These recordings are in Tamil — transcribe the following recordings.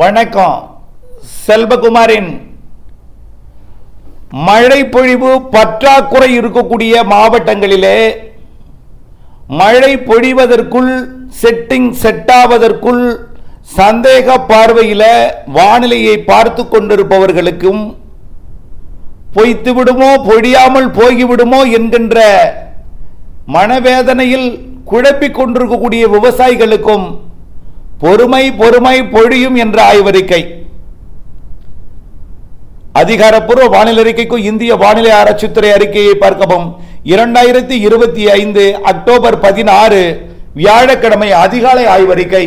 வணக்கம். செல்வகுமாரின் மழை பொழிவு பற்றாக்குறை இருக்கக்கூடிய மாவட்டங்களிலே மழை பொழிவதற்குள் செட்டிங் செட்டாவதற்குள் சந்தேக பார்வையில் வானிலையை பார்த்து கொண்டிருப்பவர்களுக்கும் பொய்த்து விடுமோ பொழியாமல் போய்விடுமோ என்கின்ற மனவேதனையில் குழப்பிக் கொண்டிருக்கக்கூடிய விவசாயிகளுக்கும் பொறுமை பொறுமை பொழியும் என்ற ஆய்வறிக்கை. அதிகாரப்பூர்வ வானிலை அறிக்கைக்கும் இந்திய வானிலை ஆராய்ச்சித்துறை அறிக்கையை பார்க்கவும். இரண்டாயிரத்தி இருபத்தி ஐந்து அக்டோபர் பதினாறு வியாழக்கிழமை அதிகாலை ஆய்வறிக்கை.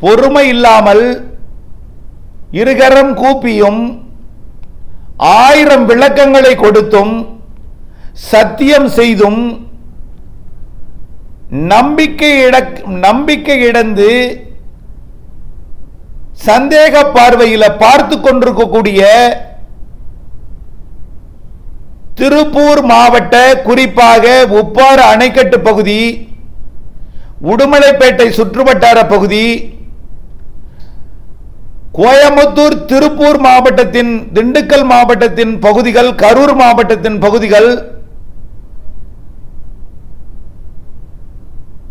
பொறுமை இல்லாமல் இருகரம் கூப்பியும் ஆயிரம் விளக்கங்களை கொடுத்தும் சத்தியம் செய்தும் நம்பிக்கை இட நம்பிக்கை இழந்து சந்தேக பார்வையில் பார்த்து கொண்டிருக்கக்கூடிய திருப்பூர் மாவட்ட குறிப்பாக உப்பாறு அணைக்கட்டு பகுதி உடுமலைப்பேட்டை சுற்றுவட்டார பகுதி கோயம்புத்தூர் திருப்பூர் மாவட்டத்தின் திண்டுக்கல் மாவட்டத்தின் பகுதிகள் கரூர் மாவட்டத்தின் பகுதிகள்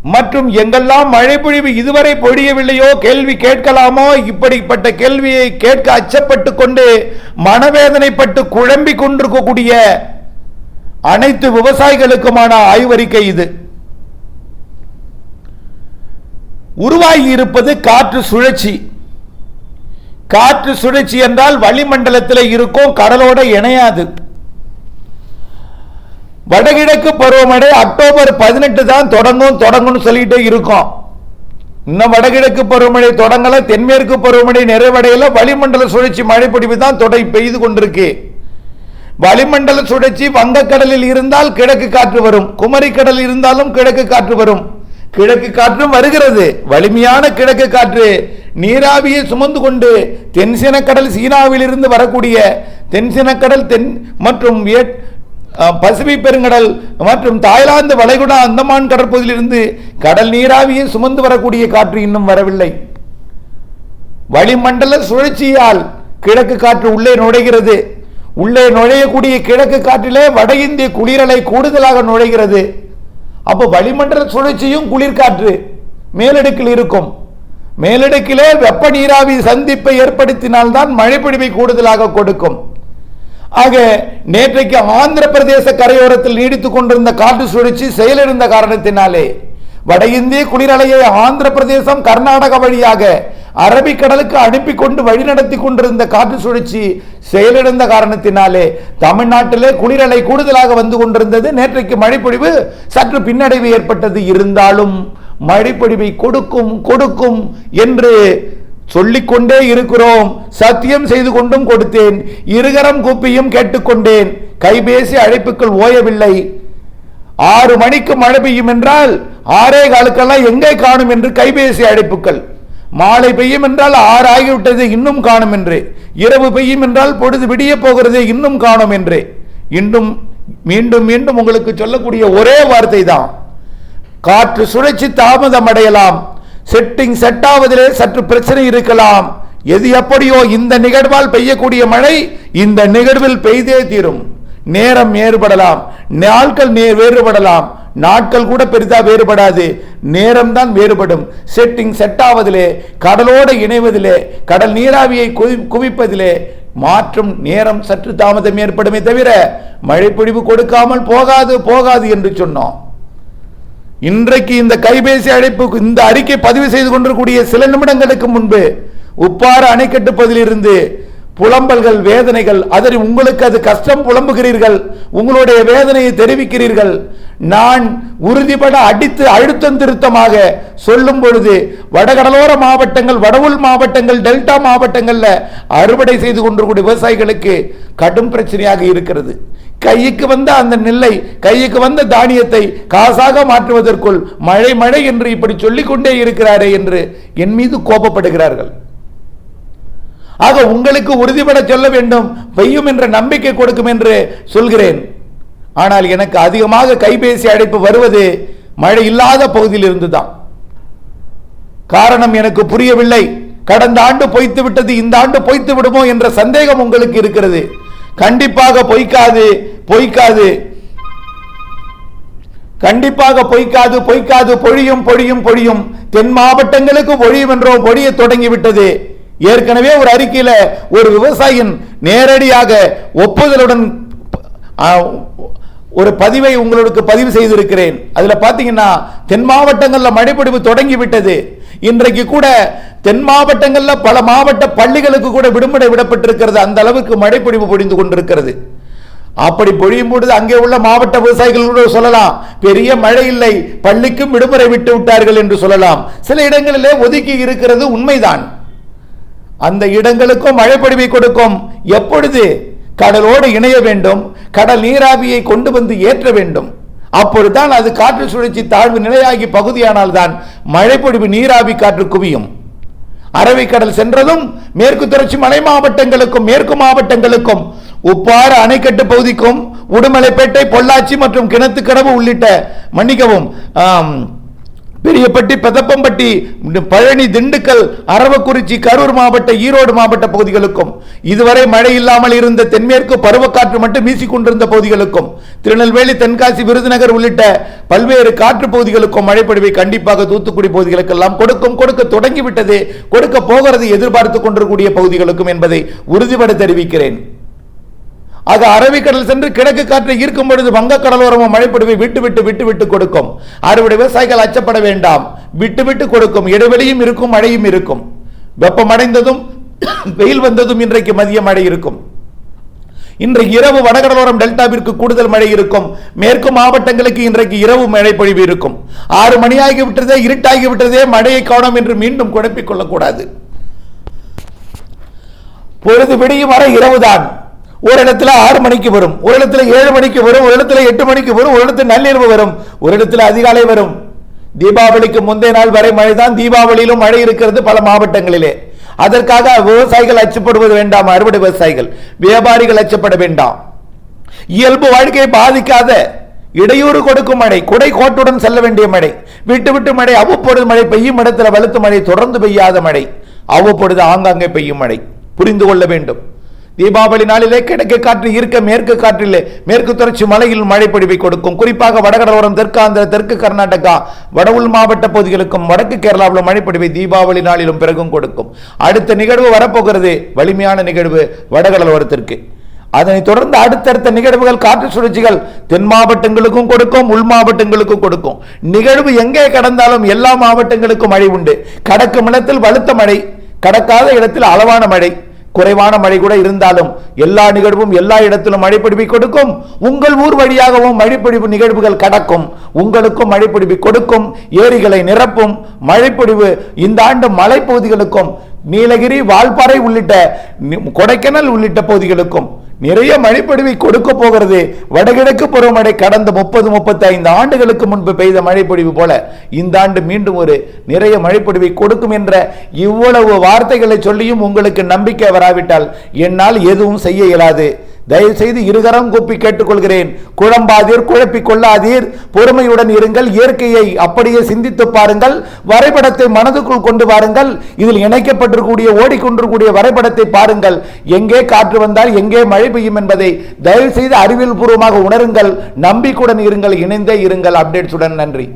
மற்றும் எங்கெல்லாம் மழை பொழிவு இதுவரை பொழியவில்லையோ கேள்வி கேட்கலாமோ? இப்படிப்பட்ட கேள்வியை கேட்க அச்சப்பட்டு கொண்டு மனவேதனைப்பட்டு குழம்பி கொண்டிருக்கக்கூடிய அனைத்து விவசாயிகளுக்குமான ஆய்வறிக்கை இது. உருவாகி இருப்பது காற்று சுழற்சி. காற்று சுழற்சி என்றால் வளிமண்டலத்தில் இருக்கும் கடலோட இணையாது. வடகிழக்கு பருவமழை அக்டோபர் பதினெட்டு தான் தொடங்கும் தொடங்கும்னு சொல்லிட்டே இருக்கும். இன்னும் வடகிழக்கு பருவமழை தொடங்கல தென்மேற்கு பருவமழை நிறைவடையல வளிமண்டல சுழற்சி மழை தான் தொடை பெய்து கொண்டிருக்கு. வளிமண்டல சுழற்சி வங்கக்கடலில் இருந்தால் கிழக்கு காற்று வரும் குமரி கடல் இருந்தாலும் கிழக்கு காற்று வரும். கிழக்கு காற்றும் வருகிறது வலிமையான கிழக்கு காற்று. நீராவியை சுமந்து கொண்டு தென்சினக்கடல் சீனாவில் இருந்து வரக்கூடிய தென்சினக்கடல் தென் மற்றும் பசிபிக் பெருங்கடல் மற்றும் தாய்லாந்து வளைகுடா அந்தமான் கடற்பகுதியிலிருந்து கடல் நீராவியை சுமந்து வரக்கூடிய காற்று இன்னும் வரவில்லை. வளிமண்டல சுழற்சியால் கிழக்கு காற்று உள்ளே நுழைகிறது. உள்ளே நுழையக்கூடிய கிழக்கு காற்றிலே வட இந்திய குளிரலை கூடுதலாக நுழைகிறது. அப்போ வளிமண்டல சுழற்சியும் குளிர்காற்று மேலடுக்கில் இருக்கும். மேலடுக்கிலே வெப்ப நீராவி சந்திப்பை ஏற்படுத்தினால்தான் மழைப்பொழிவை கூடுதலாக கொடுக்கும். ஆக நேற்றைக்கு ஆந்திர பிரதேச கரையோரத்தில் நீடித்துக் கொண்டிருந்த காற்று சுழற்சி செயலிழந்த காரணத்தினாலே வட இந்திய குளிரலையை ஆந்திர பிரதேசம் கர்நாடக வழியாக அரபிக்கடலுக்கு அனுப்பி கொண்டு வழிநடத்தி கொண்டிருந்த காற்று சுழற்சி செயலிழந்த காரணத்தினாலே தமிழ்நாட்டிலே குளிரலை கூடுதலாக வந்து கொண்டிருந்தது. நேற்றைக்கு மழைப்பொழிவு சற்று பின்னடைவு ஏற்பட்டது. இருந்தாலும் மழைப்பொழிவை கொடுக்கும் கொடுக்கும் என்று சொல்லிக்கொண்டே இருக்கிறோம். சத்தியம் செய்து கொண்டும் கொடுத்தேன். இருகரம் கூப்பியும் கேட்டுக்கொண்டேன். கைபேசி அழைப்புகள் ஓயவில்லை. ஆறு மணிக்கு மழை பெய்யும் என்றால் ஆறே காலுக்கெல்லாம் எங்கே காணும் என்று கைபேசி அழைப்புகள் மாலை பெய்யும் என்றால் ஆறு ஆகிவிட்டது இன்னும் காணும் என்று. இரவு பெய்யும் என்றால் பொழுது விடிய போகிறது இன்னும் காணும் என்று. இன்னும் மீண்டும் மீண்டும் உங்களுக்கு சொல்லக்கூடிய ஒரே வார்த்தை தான் காற்று சுழற்சி தாமதம் அடையலாம் செட்டிங் செட் ஆவதிலே சற்று பிரச்சனை இருக்கலாம். எது எப்படியோ இந்த நிகழ்வால் பெய்யக்கூடிய மழை இந்த நிகழ்வில் பெய்தே தீரும். நேரம் வேறுபடலாம். நாட்கள் நே வேறுபடலாம். நாட்கள் கூட பெரிதா வேறுபடாது. நேரம் தான் வேறுபடும். செட்டிங் செட் ஆவதிலே கடலோடு இணைவதிலே கடல் நீராவியை குவி- குவிப்பதிலே மாற்றும் நேரம் சற்று தாமதம் ஏற்படுமே தவிர மழைப்பொழிவு கொடுக்காமல் போகாது போகாது என்று சொன்னோம். இன்றைக்கு இந்த கைபேசி அழைப்பு இந்த அறிக்கை பதிவு செய்து கொண்டிருக்கூடிய சில நிமிடங்களுக்கு முன்பு உப்பாறு அணைக்கட்டு பகுதியிலிருந்து புலம்பல்கள் வேதனைகள் அதில் உங்களுக்கு அது கஷ்டம் புலம்புகிறீர்கள் உங்களுடைய வேதனையை தெரிவிக்கிறீர்கள் நான் உறுதிபட அடித்து அழுத்தம் திருத்தமாக சொல்லும் பொழுது வடகடலோர மாவட்டங்கள் வடவுள் மாவட்டங்கள் டெல்டா மாவட்டங்களில் அறுவடை செய்து கொண்டிருக்கூடிய விவசாயிகளுக்கு கடும் பிரச்சனையாக இருக்கிறது. கைக்கு வந்த அந்த நெல்லை கைக்கு வந்த தானியத்தை காசாக மாற்றுவதற்குள் மழை மழை என்று இப்படி சொல்லிக் கொண்டே இருக்கிறாரே என்று என் மீது கோபப்படுகிறார்கள். ஆக உங்களுக்கு உறுதிபட சொல்ல வேண்டும் பெய்யும் என்ற நம்பிக்கை கொடுக்கும் என்று சொல்கிறேன். ஆனால் எனக்கு அதிகமாக கைபேசி அழைப்பு வருவது மழை இல்லாத பகுதியில் இருந்து தான் காரணம் எனக்கு புரியவில்லை. கடந்த ஆண்டு பொய்த்து விட்டது இந்த ஆண்டு பொய்த்து விடுமோ என்ற சந்தேகம் உங்களுக்கு இருக்கிறது. கண்டிப்பாக பொய்க்காது பொய்க்காது. கண்டிப்பாக பொய்க்காது பொய்க்காது பொழியும் பொழியும் பொழியும். தென் மாவட்டங்களுக்கு பொழியும் என்றோ பொழிய தொடங்கிவிட்டது. ஏற்கனவே ஒரு அறிக்கையில் ஒரு விவசாயின் நேரடியாக ஒப்புதலுடன் ஒரு பதிவை உங்களுக்கு பதிவு செய்திருக்கிறேன். அதில் பார்த்தீங்கன்னா தென் மாவட்டங்களில் மழைப்பொழிவு தொடங்கி விட்டது இன்றைக்கு கூட தென் மாவட்டங்களில் பல மாவட்ட பள்ளிகளுக்கு கூட விடுமுறை விடப்பட்டிருக்கிறது. அந்த அளவுக்கு மழைப்பொழிவு பொழிந்து கொண்டிருக்கிறது. அப்படி பொழியும் பொழுது அங்கே உள்ள மாவட்ட விவசாயிகள் கூட சொல்லலாம் பெரிய மழை இல்லை பள்ளிக்கும் விடுமுறை விட்டு விட்டார்கள் என்று சொல்லலாம். சில இடங்களிலே ஒதுக்கி இருக்கிறது உண்மைதான். அந்த இடங்களுக்கும் மழைப்பொழிவை கொடுக்கும். எப்பொழுது? கடலோடு இணைய வேண்டும். கடல் நீராவியை கொண்டு வந்து ஏற்ற வேண்டும். அப்பொழுதுதான் அது காற்று சுழற்சி தாழ்வு நிலையாகி பகுதியானால்தான் மழைப்பொழிவு நீராவி காற்று குவியும். அரபிக்கடல் சென்றதும் மேற்கு தொடர்ச்சி மலை மாவட்டங்களுக்கும் மேற்கு மாவட்டங்களுக்கும் உப்பாறு அணைக்கட்டு பகுதிக்கும் உடுமலைப்பேட்டை பொள்ளாச்சி மற்றும் கிணத்துக்கடவு உள்ளிட்ட மன்னிக்கவும் பெரியப்பட்டி பெதப்பம்பட்டி பழனி திண்டுக்கல் அரவக்குறிச்சி கரூர் மாவட்ட ஈரோடு மாவட்ட பகுதிகளுக்கும். இதுவரை மழை இல்லாமல் இருந்த தென்மேற்கு பருவக்காற்று மட்டும் வீசிக்கொண்டிருந்த பகுதிகளுக்கும். திருநெல்வேலி தென்காசி விருதுநகர் உள்ளிட்ட பல்வேறு காற்று பகுதிகளுக்கும் மழைப்பொழிவை கண்டிப்பாக தூத்துக்குடி பகுதிகளுக்கெல்லாம் கொடுக்கும் கொடுக்க தொடங்கிவிட்டது கொடுக்க போகிறது எதிர்பார்த்து கொண்டிருக்கூடிய பகுதிகளுக்கும் என்பதை உறுதிபட தெரிவிக்கிறேன். ஆக அரபிக்கடல் சென்று கிழக்கு காற்றை ஈர்க்கும் பொழுது வங்க கடலோரமும் மழைப்பொழிவை விட்டு விட்டு விட்டு விட்டு கொடுக்கும். அறுவடை விவசாயிகள் அச்சப்பட வேண்டாம். விட்டு விட்டு கொடுக்கும். இடைவெளியும் இருக்கும் மழையும் இருக்கும். வெப்பம் அடைந்ததும் வெயில் வந்ததும் இன்றைக்கு மதிய மழை இருக்கும். இன்றைக்கு இரவு வடகடலோரம் டெல்டாவிற்கு கூடுதல் மழை இருக்கும். மேற்கு மாவட்டங்களுக்கு இன்றைக்கு இரவு மழை பொழிவு இருக்கும். ஆறு மணியாகி விட்டதே இருட்டாகி விட்டதே மழையை காணோம் என்று மீண்டும் குழப்பிக் கொள்ளக்கூடாது. பொழுது விடியும் வரை இரவுதான். ஒரு இடத்துல ஆறு மணிக்கு வரும் ஒரு இடத்துல ஏழு மணிக்கு வரும் ஒரு இடத்துல எட்டு மணிக்கு வரும் ஒரு இடத்துல நள்ளிரவு வரும் ஒரு இடத்துல அதிகாலை வரும். தீபாவளிக்கு முந்தைய நாள் வரை மழைதான் தீபாவளியிலும் மழை இருக்கிறது பல மாவட்டங்களிலே. அதற்காக விவசாயிகள் அச்சப்படுவது வேண்டாம் அறுவடை விவசாயிகள் வியாபாரிகள் அச்சப்பட வேண்டாம். இயல்பு வாழ்க்கையை பாதிக்காத இடையூறு கொடுக்கும் மழை குடை கோட்டுடன் செல்ல வேண்டிய மழை விட்டு விட்டு மழை அவ்வப்பொழுது மழை பெய்யும் இடத்துல வலுத்து மழை தொடர்ந்து பெய்யாத மழை அவ்வப்பொழுது ஆங்காங்கே பெய்யும் மழை. புரிந்து கொள்ள வேண்டும். தீபாவளி நாளிலே கிழக்கு காற்று இருக்க மேற்கு காற்றிலே மேற்கு தொடர்ச்சி மலையில் மழை பொழிவை கொடுக்கும். குறிப்பாக வடகடலோரம் தெற்காந்திர தெற்கு கர்நாடகா வட உள் மாவட்ட பகுதிகளுக்கும் வடக்கு கேரளாவிலும் மழை பொழிவை தீபாவளி நாளிலும் பிறகும் கொடுக்கும். அடுத்த நிகழ்வு வரப்போகிறது. வலிமையான நிகழ்வு வடகடலோரத்திற்கு. அதனைத் தொடர்ந்து அடுத்தடுத்த நிகழ்வுகள் காற்று சுழற்சிகள் தென் மாவட்டங்களுக்கும் கொடுக்கும் உள் மாவட்டங்களுக்கும் கொடுக்கும். நிகழ்வு எங்கே கடந்தாலும் எல்லா மாவட்டங்களுக்கும் மழை உண்டு. கடக்கும் இடத்தில் வலுத்த மழை கடக்காத இடத்தில் அளவான மழை. குறைவான மழை கூட இருந்தாலும் எல்லா நிகழ்வும் எல்லா இடத்திலும் மழைப்பிடிப்பை கொடுக்கும். உங்கள் ஊர் வழியாகவும் மழைப்பிடிப்பு நிகழ்வுகள் கடக்கும். உங்களுக்கும் மழைப்பிடிப்பை கொடுக்கும். ஏரிகளை நிரப்பும். மழைப்பிடிவு இந்த ஆண்டு மலைப்பகுதிகளுக்கும் நீலகிரி வால்பாறை உள்ளிட்ட கொடைக்கானல் உள்ளிட்ட பகுதிகளுக்கும் நிறைய மழைப்பொழிவை கொடுக்க போகிறது. வடகிழக்கு பருவமழை கடந்த முப்பது முப்பத்தைந்து ஆண்டுகளுக்கு முன்பு பெய்த மழைப்பொழிவு போல இந்த ஆண்டு மீண்டும் ஒரு நிறைய மழைப்பொழிவை கொடுக்கும் என்ற இவ்வளவு வார்த்தைகளை சொல்லியும் உங்களுக்கு நம்பிக்கை வராவிட்டால் என்னால் எதுவும் செய்ய இயலாது. தயவு செய்து இருகரம் கூப்பி கேட்டுக்கொள்கிறேன். குழம்பாதீர் குழப்பிக் கொள்ளாதீர். பொறுமையுடன் இருங்கள். இயற்கையை அப்படியே சிந்தித்து பாருங்கள். வரைபடத்தை மனதுக்குள் கொண்டு வாருங்கள். இதில் இணைக்கப்பட்டிருக்கக்கூடிய ஓடிக்கொண்டிருக்கூடிய வரைபடத்தை பாருங்கள். எங்கே காற்று வந்தால் எங்கே மழை பெய்யும் என்பதை தயவு செய்து அறிவியல் பூர்வமாக உணருங்கள். நம்பிக்கையுடன் இருங்கள். இணைந்தே இருங்கள். அப்டேட்ஸுடன் நன்றி.